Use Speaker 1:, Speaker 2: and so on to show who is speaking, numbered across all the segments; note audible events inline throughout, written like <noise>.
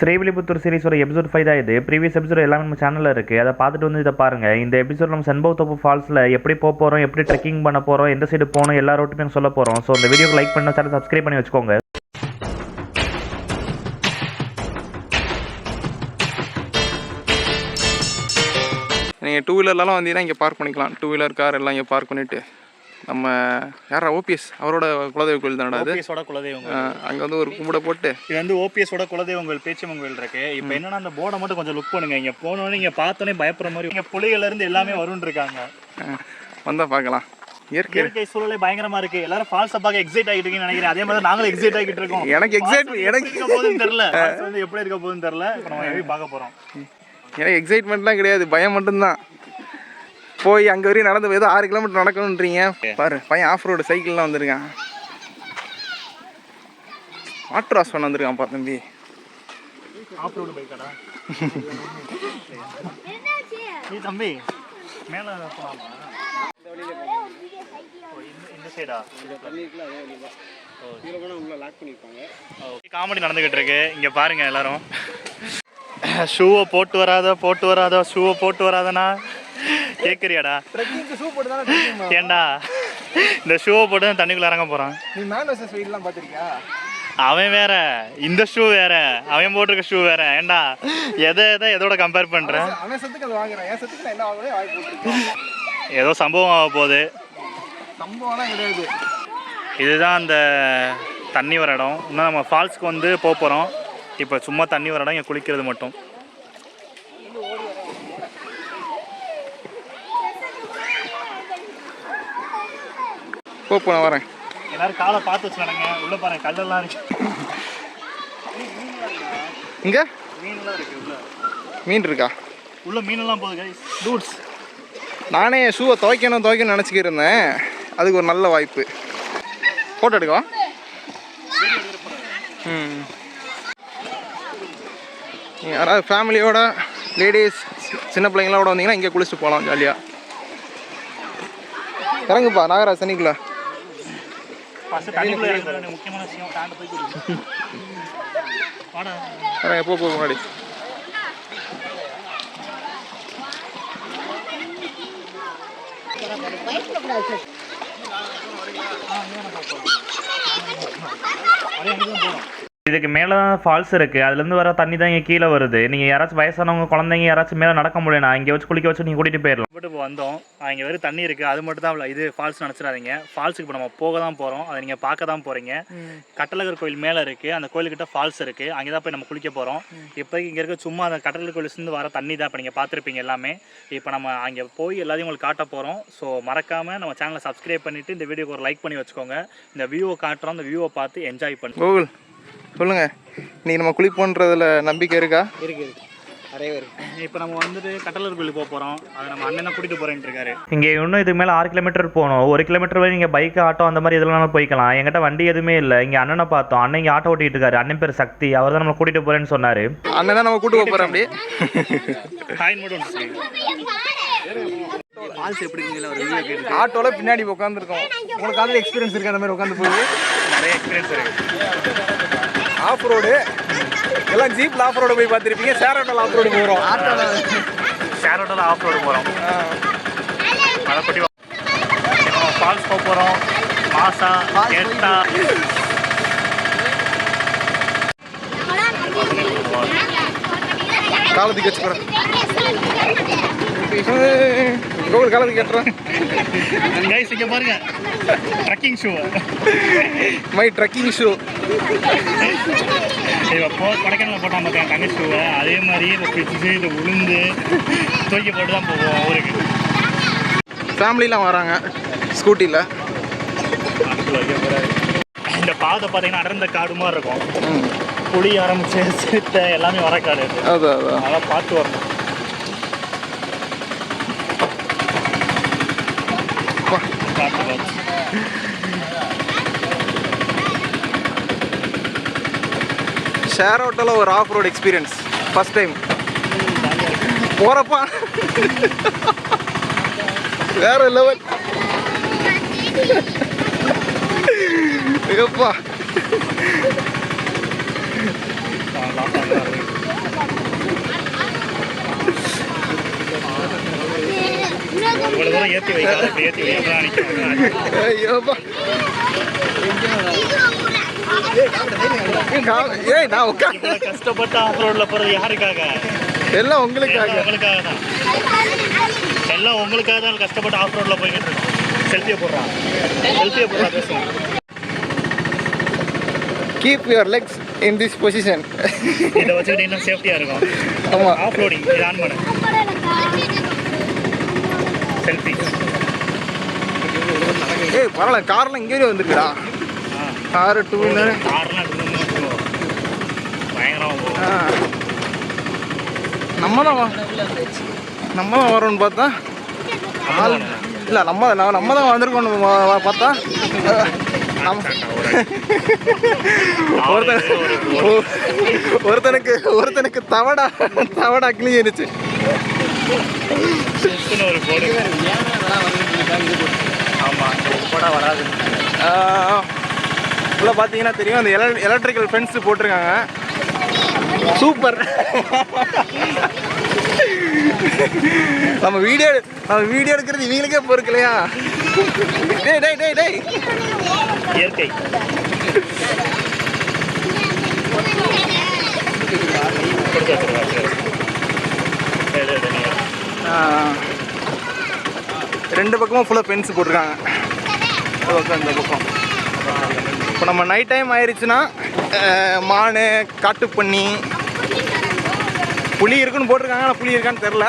Speaker 1: Srivilliputhur சீரிஸோட episode five தான் இது. Previous episode எல்லாமே நம்ம சேனலில் இருக்குது அதை பார்த்துட்டு வந்து இதை பாருங்கள் இந்த எபிசோட் நம்ம சென்பவ் தோப்பு ஃபால்ஸில் எப்படி போக போகிறோம் எப்படி ட்ரெக்கிங் பண்ண போகிறோம் எந்த சைடு போகணும் எல்லா ரோட்டுமே சொல்ல போகிறோம் ஸோ இந்த வீடியோக்கு லைக் பண்ண சேனல் சப்ஸ்கிரைப் பண்ணி வச்சுக்கோங்க.
Speaker 2: நீங்கள் டூ வீலர்லாம் வந்தீங்கன்னா இங்கே பார்க் பண்ணிக்கலாம். டூ வீலர் கார் எல்லாம் இங்கே பார்க் பண்ணிவிட்டு நம்ம யாரா ஓபிஎஸ்? அவரோட குலதெய்வ கோயில் தானடா அது?
Speaker 3: ஓபிஎஸோட குலதெய்வம்.
Speaker 2: அங்கே வந்து ஒரு கும்பிட போட்டு.
Speaker 3: இது வந்து ஓபிஎஸோட குலதெய்வம் கோயில் பேச்சியம்மன் கோயில் இருக்கு. இப்போ என்னன்னா அந்த போர்டை மட்டும் கொஞ்சம் லுக் பண்ணுங்க. இங்க போனோடனே இங்க பார்த்தோன்னே பயப்படுற மாதிரி இங்க புலிகள்ல இருந்து எல்லாமே வரும்னு இருக்காங்க.
Speaker 2: வந்தால் பார்க்கலாம். இயற்கை.
Speaker 3: இயற்கை சூழலே பயங்கரமா இருக்கு. எல்லாரும் ஃபால்ஸ் பார்க்க எக்ஸைட் ஆகிட்டு இருக்கீங்கன்னு நினைக்கிறேன். அதே மாதிரி நாங்களும் எக்ஸைட் ஆகிட்டு இருக்கோம்.
Speaker 2: எனக்கு எக்ஸைட் எனக்கு
Speaker 3: இருக்க போகுதுன்னு தெரியல. வந்து எப்படி இருக்க போகுதுன்னு தெரியல. இப்போ நம்ம எப்படி பார்க்க போறோம்?
Speaker 2: எனக்கு எக்ஸைட்மெண்ட்லாம் கிடையாது. பயம் மட்டும்தான். போய் அங்கே வரையும் நடந்து ஏதோ ஆறு கிலோமீட்டர் நடக்கணுன்றீங்க பாரு பையன் ஆஃப் ரோடு சைக்கிள்லாம் வந்திருக்கான். வாட்டர் வாஷ் பண்ண வந்திருக்கான் பா தம்பி.
Speaker 3: ஆஃப் ரோடு பைக்காடா நீ தம்பி மேல காமெடி நடந்துகிட்டு இருக்கு. இங்க பாருங்க எல்லாரும். <laughs> ஷூவை போட்டு வராத போட்டு வராத ஷூவை போட்டு வராதனா? கேக்குறியாடா? ஏண்டா? இந்த ஷூவை போட்டு தான் தண்ணிக்குள்ள இறங்க போறான்.
Speaker 2: நீ மேன் வர்சஸ் வெயிட்லாம் பார்த்துருக்கியா?
Speaker 3: அவன் வேற. இந்த ஷூ வேற. அவன் போட்டிருக்க ஷூ வேற. ஏண்டா? எதை எதை எதோட கம்பேர் பண்ற
Speaker 2: அவன் சத்துக்கு அது வாங்குறேன். என் சத்துக்கு நான் என்ன வாங்குறேன் வாங்கி போட்டுருக்கேன்.
Speaker 3: ஏதோ சம்பவம் ஆக போகுது.
Speaker 2: சம்பவம்லாம் கிடையாது.
Speaker 3: இதுதான் அந்த தண்ணி வர இடம். இன்னும் நம்ம ஃபால்ஸ்க்கு வந்து போக போகிறோம் இப்போ சும்மா தண்ணி வர இடம் இங்கே குளிக்கிறது மட்டும்.
Speaker 2: போ நான் வரேன்.
Speaker 3: எல்லாரும் காலை பார்த்து வச்சு நடங்க. உள்ள பாருங்க கல்லெல்லாம் இருக்கு.
Speaker 2: இங்கே?
Speaker 3: மீன்லாம் இருக்கு உள்ள.
Speaker 2: மீன் இருக்கா?
Speaker 3: உள்ள மீனெல்லாம் போகுது கைஸ்
Speaker 2: டூட்ஸ் நானே ஷூவை துவைக்கணும் துவைக்கணும்னு நினச்சிக்கிட்டு இருந்தேன் அதுக்கு ஒரு நல்ல வாய்ப்பு. ஃபோட்டோ எடுக்கவா? ம். யாராவது ஃபேமிலியோட லேடிஸ் சின்ன பிள்ளைங்களோட வந்தீங்கன்னா இங்கே குளிச்சுட்டு போகலாம் ஜாலியாக இறங்குப்பா நாகராஜ் தண்ணிக்குள்ள போ போ முன்னாடி.
Speaker 3: அப்படியே அங்கே தான் போகணும்.
Speaker 1: இதுக்கு மேலே தான் ஃபால்ஸ் இருக்குது அதுலேருந்து வர தண்ணி தான் இங்கே கீழே வருது. நீங்கள் யாராச்சும் வயசானவங்க குழந்தைங்க யாராச்சும் மேலே நடக்க முடியல இங்கே வச்சு குளிக்க வச்சு நீங்கள் கூட்டிகிட்டு போயிடலாம்.
Speaker 3: இப்போ வந்தோம். இங்கே வெறும் தண்ணி இருக்குது அது மட்டும் தான் இது ஃபால்ஸ் நினச்சிடாதீங்க. ஃபால்ஸுக்கு இப்போ நம்ம போக தான் போகிறோம் அதை நீங்கள் பார்க்க தான் போகிறீங்க கட்டழகர் கோயில் மேலே இருக்குது அந்த கோயிலுக்கிட்ட ஃபால்ஸ் இருக்குது அங்கே தான் போய் நம்ம குளிக்க போகிறோம் இப்போதைக்கு இங்கே இருக்க சும்மா அந்த கட்டழகர் கோயிலேருந்து வர தண்ணி தான் இப்போ நீங்கள் பார்த்துருப்பீங்க எல்லாமே. இப்போ நம்ம அங்கே போய் எல்லாத்தையும் உங்களுக்கு காட்ட போகிறோம் ஸோ மறக்காமல் நம்ம சேனலை சப்ஸ்கிரைப் பண்ணிவிட்டு இந்த வீடியோக்கு ஒரு லைக் பண்ணி வச்சுக்கோங்க. இந்த வியூவை காட்டுறோம். அந்த வியூவை பார்த்து என்ஜாய் பண்ணி.
Speaker 2: கோகுல் சொல்லுங்க. இன்னைக்கு நம்ம குளிப்போன்றதுல நம்பிக்கை இருக்கா?
Speaker 3: இருக்கு இருக்கு. நிறைய இருக்கு. இப்போ நம்ம வந்துட்டு கட்டழகர் கோயிலுக்கு போக போகிறோம் அதை நம்ம அண்ணன் கூட்டிகிட்டு போகிறேன்ட்டு இருக்காரு.
Speaker 1: இங்கே இன்னும் இதுக்கு மேலே ஆறு கிலோமீட்டர் போகணும். ஒரு கிலோமீட்டர் வரை நீங்கள் பைக் ஆட்டோ அந்த மாதிரி இதெல்லாம் நம்ம போய்க்கலாம். என்கிட்ட வண்டி எதுவுமே இல்லை. இங்கே அண்ணனை பார்த்தோம். அண்ணன் இங்கே ஆட்டோ ஓட்டிட்டு இருக்காரு. அண்ணன் பேர் சக்தி. அவர் தான் நம்ம கூட்டிகிட்டு போகிறேன்னு சொன்னார்.
Speaker 2: அண்ணன் தான் நம்ம கூட்டு போக போகிறோம் அப்படியே.
Speaker 3: காயின் மட்டும் ஒன்று சொல்லுங்க.
Speaker 2: ஆட்டோல பின்னாடி உட்காந்துருக்கோம் உங்களுக்கு அதில் எக்ஸ்பீரியன்ஸ் இருக்கு? அந்த மாதிரி உட்காந்து போய்.
Speaker 3: நிறைய எக்ஸ்பீரியன்ஸ் இருக்கு.
Speaker 2: ஆஃப் ரோடு எல்லாம் ஜீப்ல ஆஃப் ரோடு போய் பார்த்துருப்பீங்க. ஷேர் ஆட்டோல ஆஃப் ரோடு போகிறோம்
Speaker 3: ஆட்டோவில் ஆஃப் ரோடு போகிறோம் நம்ம ஃபால்ஸ் போக போகிறோம் மாசா கேட்டா
Speaker 2: காலத்துக்கு வச்சுக்கிறேன் கோகுல் காலத்துக்கு கட்டுறேன்
Speaker 3: கைஸ் இங்கே பாருங்க. Trekking shoe
Speaker 2: my trekking shoe
Speaker 3: இப்போ கொடைக்கானல் போட்டால் பார்த்தேன் தங்க ஷூவை அதே மாதிரி இப்போ பிச்சு இது உளுந்து தூக்கி போட்டு தான் போவோம் ஊருக்கு.
Speaker 2: ஃபேமிலிலாம் வராங்க. ஸ்கூட்டியில்
Speaker 3: இந்த பாதை பார்த்தீங்கன்னா அடர்ந்த காடு மாதிரி இருக்கும். புளி ஆரம்பிச்சு சிறுத்தை எல்லாமே வர காடு.
Speaker 2: அதான் அதான்.
Speaker 3: அதெல்லாம் பார்த்து வரணும்.
Speaker 2: ஷேர் ஆட்டோவில் ஒரு off road experience first time போகிறப்ப வேற லெவல் எப்பா
Speaker 3: Yeah. தான் இருக்கு. ஏற்றி வைக்காத இப்படி ஏற்றி வை அப்புறம் நிற்கும்
Speaker 2: ஐயோப்பா கா- ஏய் நான் உட்காந்து
Speaker 3: இவ்வளோ கஷ்டப்பட்டு ஆஃப் ரோடில் போகிறது யாருக்காக
Speaker 2: எல்லாம் உங்களுக்காக
Speaker 3: உங்களுக்காக தான் எல்லாம் உங்களுக்காக தான் கஷ்டப்பட்டு ஆஃப் ரோடில் போய்கிட்டு இருக்கோம் செல்ஃபியை போடுறான் செல்ஃபியை போடுறான் பேசுவோம்
Speaker 2: keep your legs in this position
Speaker 3: இதை வச்சுக்கிட்டு இன்னும் சேஃப்டியாக இருக்கும்.
Speaker 2: ஆமா.
Speaker 3: ஆஃப் ரோடிங் இது ஆன் பண்ணு செல்ஃபி
Speaker 2: ஏய் பரவாயில்ல கார்லாம் இங்கே வந்துருக்குடா காரு டூ வீலர் நம்ம தான் நம்ம தான் வரோம்னு பார்த்தா? ஆள் இல்லை நம்ம நான் நம்ம தான் வந்திருக்கோம்னு வ- வ- பார்த்தா? நம்ம ஒருத்தன் ஒருத்தனுக்கு ஒருத்தனுக்கு தவடா தவடா கிளியிருச்சு
Speaker 3: சுத்துன்னு ஒரு போடு ஆமாம் கூட வராது.
Speaker 2: உள்ள பார்த்தீங்கன்னா தெரியும் அந்த எல எலக்ட்ரிக்கல் ஃபென்ஸ் போட்டிருக்காங்க. சூப்பர். நம்ம வீடியோ நம்ம வீடியோ எடுக்கிறது இவங்களுக்கே பொறுக்கலையா டேய் டேய் டேய் டேய்.
Speaker 3: இயற்கை. கொடுத்து வச்சிருவா சரி. சரி, சரி, சரி.
Speaker 2: ஆ, ரெண்டு பக்கமும் ஃபுல்லாக ஃபென்ஸ் போட்டிருக்காங்க. இந்த பக்கம் இந்த பக்கம். இப்போ நம்ம நைட் டைம் ஆயிடுச்சுன்னா மான் காட்டுப்பன்னி புளி இருக்குன்னு போட்டிருக்காங்க ஆனால் புளி இருக்கான்னு தெரில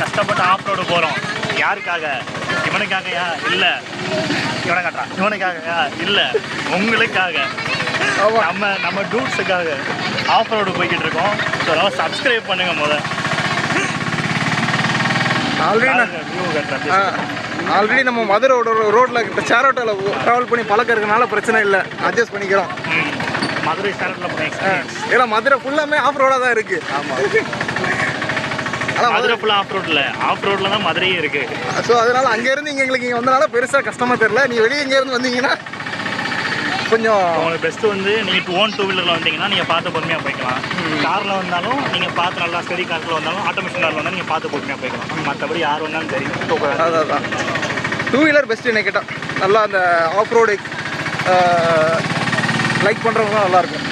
Speaker 3: கஷ்டப்பட்டு ஆஃப் ரோடு போகிறோம் யாருக்காக? இவனுக்காகயா? இல்லை. இவனை காட்டுறான் இவனுக்காகயா? இல்லை. உங்களுக்காக. நம்ம நம்ம டூட்ஸுக்காக ஆஃப் ரோடு போய்கிட்டு இருக்கோம். ஸோ அதனால் சப்ஸ்கிரைப் பண்ணுங்க முத
Speaker 2: ஆல்ரெடி ஆல்ரெடி நம்ம மதுரை ரோட்டில் இப்போ சேரோட்டாவில் ட்ராவல் பண்ணி பழக்கம் இருக்கனால பிரச்சனை இல்லை. அட்ஜஸ்ட் பண்ணிக்கிறோம்.
Speaker 3: மதுரை எக்ஸ்பீரியன்ஸ்
Speaker 2: ஏன்னா மதுரை ஃபுல்லாமே ஆஃப் ரோடாக தான் இருக்குது ஆமாம்
Speaker 3: மதுரை ஃபுல்லாக ஆஃப் ரோட்டில் ஆஃப் ரோட்டில் தான் மதுரையே இருக்கு.
Speaker 2: ஸோ அதனால அங்கேருந்து இங்கே எங்களுக்கு இங்கே வந்தனால பெருசாக கஷ்டமாக தெரில நீ வெளியே எங்கேருந்து வந்தீங்கன்னா கொஞ்சம்
Speaker 3: உங்களுக்கு பெஸ்ட்டு வந்து நீங்கள் ஓன் டூ வீலரில் வந்தீங்கன்னா நீங்கள் பார்த்து பொறுமையாக போய்க்கலாம். காரில் வந்தாலும் நீங்கள் பார்த்து நல்லா ஸ்டடி காரில் வந்தாலும் ஆட்டோமேஷன் காரில் வந்தாலும் நீங்கள் பார்த்து பொறுமையாக போய்க்கலாம். மற்றபடி யார் வந்தாலும் சரி.
Speaker 2: அதான் டூ வீலர் பெஸ்ட்டு என்ன கேட்டால் நல்லா அந்த ஆஃப் ரோடு லைக் பண்ணுறவங்க நல்லாயிருக்கும்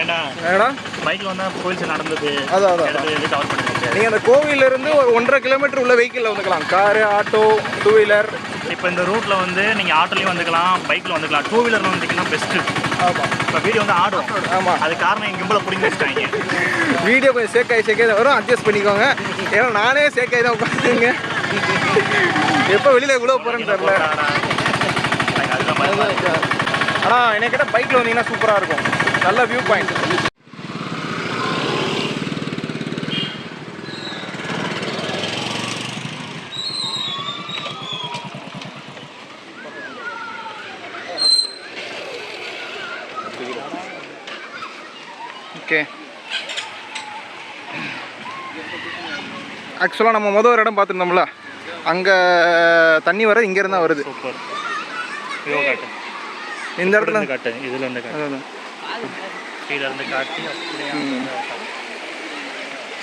Speaker 3: ஏன்னா
Speaker 2: ஏன்னா
Speaker 3: பைக்கில் வந்தால் கோயில் நடந்தது.
Speaker 2: அதான் அதான்
Speaker 3: கவர் பண்ண முடியாது.
Speaker 2: நீங்கள் அந்த கோவிலேருந்து ஒரு ஒன்றரை கிலோமீட்டர் உள்ள வெஹிக்கிளில் வந்துக்கலாம். காரு ஆட்டோ டூ வீலர்
Speaker 3: இப்போ இந்த ரூட்டில் வந்து நீங்கள் ஆட்டோலையும் வந்துக்கலாம் பைக்கில் வந்துக்கலாம். டூ வீலரில் வந்தீங்கன்னா பெஸ்ட்டு
Speaker 2: ஆமாம்
Speaker 3: இப்போ வீடியோ வந்து ஆடும்
Speaker 2: ஆமாம்
Speaker 3: அது காரணம் எங்கள் கிம்பில் பிடிங்கி வச்சுட்டாங்க.
Speaker 2: வீடியோ கொஞ்சம் சேக்காய் சேக்காய் வரும். அட்ஜஸ்ட் பண்ணிக்கோங்க. ஏன்னா நானே சேக்காய் தான் உட்காந்துங்க எப்போ வெளியில் இவ்வளோ போகிறேன்னு தெரில. ஆனால் என்னை கேட்டால் பைக்கில் வந்தீங்கன்னா சூப்பராக இருக்கும். நல்ல வியூ பாயிண்ட் ஓகே ஆக்சுவலாக நம்ம மொதல் ஒரு இடம் பார்த்துருந்தோம்ல அங்கே தண்ணி வர இங்கேருந்து தான் வருது.
Speaker 3: சூப்பர்
Speaker 2: இந்த இடத்துல?
Speaker 3: இதுல இருந்து கீழ இருந்து காட்டு.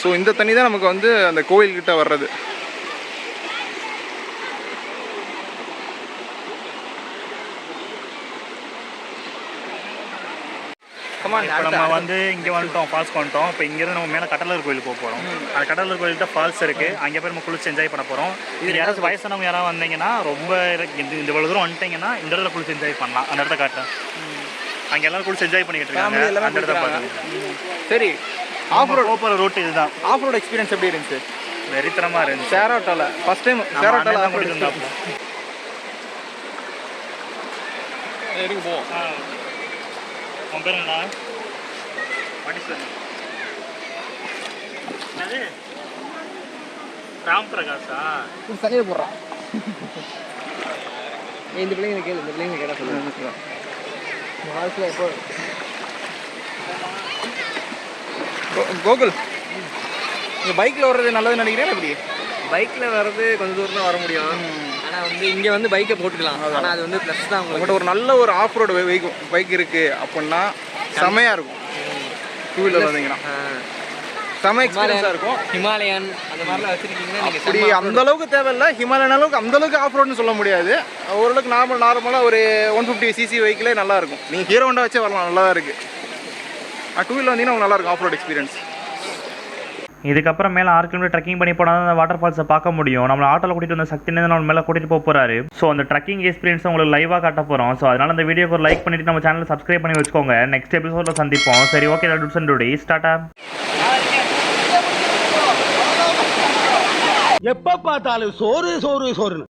Speaker 2: ஸோ இந்த தண்ணி தான் நமக்கு வந்து அந்த கோயில்கிட்ட வர்றது.
Speaker 3: இப்போ நம்ம வந்து இங்கே வந்துட்டோம் ஃபால்ஸ் வந்துட்டோம். இப்போ இங்கேருந்து நம்ம மேலே கடலூர் கோயிலுக்கு போக போகிறோம் அந்த கடலூர் கோயில்கிட்ட ஃபால்ஸ் இருக்குது அங்கே போய் நம்ம குளிச்சு என்ஜாய் பண்ண போகிறோம் இது யாராச்சும் வயசானவங்க யாராவது வந்தீங்கன்னா ரொம்ப இந்த இவ்வளோ தூரம் வந்துட்டீங்கன்னா இந்த இடத்துல குளிச்சு என்ஜாய் பண்ணலாம். அந்த இடத்த காட்டுறேன். அங்கே எல்லாரும் குளிச்சு என்ஜாய் பண்ணிக்கிட்டு இருக்காங்க.
Speaker 2: எல்லாமே
Speaker 3: அந்த இடத்த
Speaker 2: குளிக்கிறாங்க.
Speaker 3: பார்த்து
Speaker 2: சரி ஆஃப் ரோட்
Speaker 3: போகிற ரூட் இதுதான்.
Speaker 2: ஆஃப் ரோட் எக்ஸ்பீரியன்ஸ் எப்படி இருந்துச்சு?
Speaker 3: வெறித்தனமாக இருந்துச்சு.
Speaker 2: சேரோட்டால. ஃபர்ஸ்ட் டைம்
Speaker 3: அண்ணன் தான்
Speaker 2: ஆஃப் ரோட்
Speaker 3: கூட்டிட்டு வந்தாப்புல. உன் பேர் என்ன மணிசன் என்னது? ராம் பிரகாஷா
Speaker 2: சரியாக போடுறான். இந்த பிள்ளைங்க கேளு இந்த பிள்ளைங்க கேட்டா சொல்லுங்க ஃபால்ஸில் எப்போ? கோகுல் நீங்கள் பைக்கில் வர்றது நல்லதுன்னு நினைக்கிறேன் எப்படி?
Speaker 4: பைக்கில் வர்றது கொஞ்சம் தூரம் தான் வர முடியும். ஆனால் வந்து இங்கே வந்து பைக்கை போட்டுக்கலாம். ஆனால் அது வந்து ப்ளஸ் தான் உங்களுக்கு.
Speaker 2: ஒரு நல்ல ஒரு ஆஃப் ரோடு பைக் பைக் இருக்குது அப்படின்னா செமையாக இருக்கும். டூ வீலர் வந்தீங்கன்னா. செம எக்ஸ்பீரியன்ஸாக இருக்கும்.
Speaker 4: ஹிமாலயன் அந்த மாதிரிலாம் வச்சுருக்கீங்கன்னா
Speaker 2: அப்படி அந்த அளவுக்கு தேவையில்லை. ஹிமாலயன் அளவுக்கு அந்த அளவுக்கு ஆஃப் ரோடுன்னு சொல்ல முடியாது. ஓரளவுக்கு நார்மல் நார்மலாக ஒரு ஒன் ஃபிஃப்டி சிசி வெஹிக்கிளே நல்லா இருக்கும். நீங்கள் ஹீரோ ஹோண்டா வச்சே வரலாம். நல்லா தான் இருக்குது டூ வீலர் வந்தீங்கன்னா உங்களுக்கு நல்லா இருக்கும் ஆஃப் ரோட் எக்ஸ்பீரியன்ஸ்
Speaker 1: இதுக்கப்புறம் மேலே ஆறு கிலோமீட்டர் ட்ரக்கிங் பண்ணி போனால் தான் அந்த வாட்டர் ஃபால்ஸை பார்க்க முடியும். நம்மளை ஆட்டோவில் கூட்டிகிட்டு வந்த சக்தி நம்ம மேலே கூட்டிகிட்டு போக போகிறாரு ஸோ அந்த ட்ரக்கிங் எக்ஸ்பீரியன்ஸ் உங்களுக்கு லைவாக காட்ட போகிறோம் ஸோ அதனால் அந்த வீடியோக்கு ஒரு லைக் பண்ணிட்டு நம்ம சேனலை சப்ஸ்கிரைப் பண்ணி வச்சுக்கோங்க. நெக்ஸ்ட் எபிசோடில் சந்திப்போம். சரி ஓகே டுட்ஸ் அண்ட் டுடே ஸ்டார்டா
Speaker 5: எப்போ பார்த்தாலும் சோறு சோறு சோறுன்னு.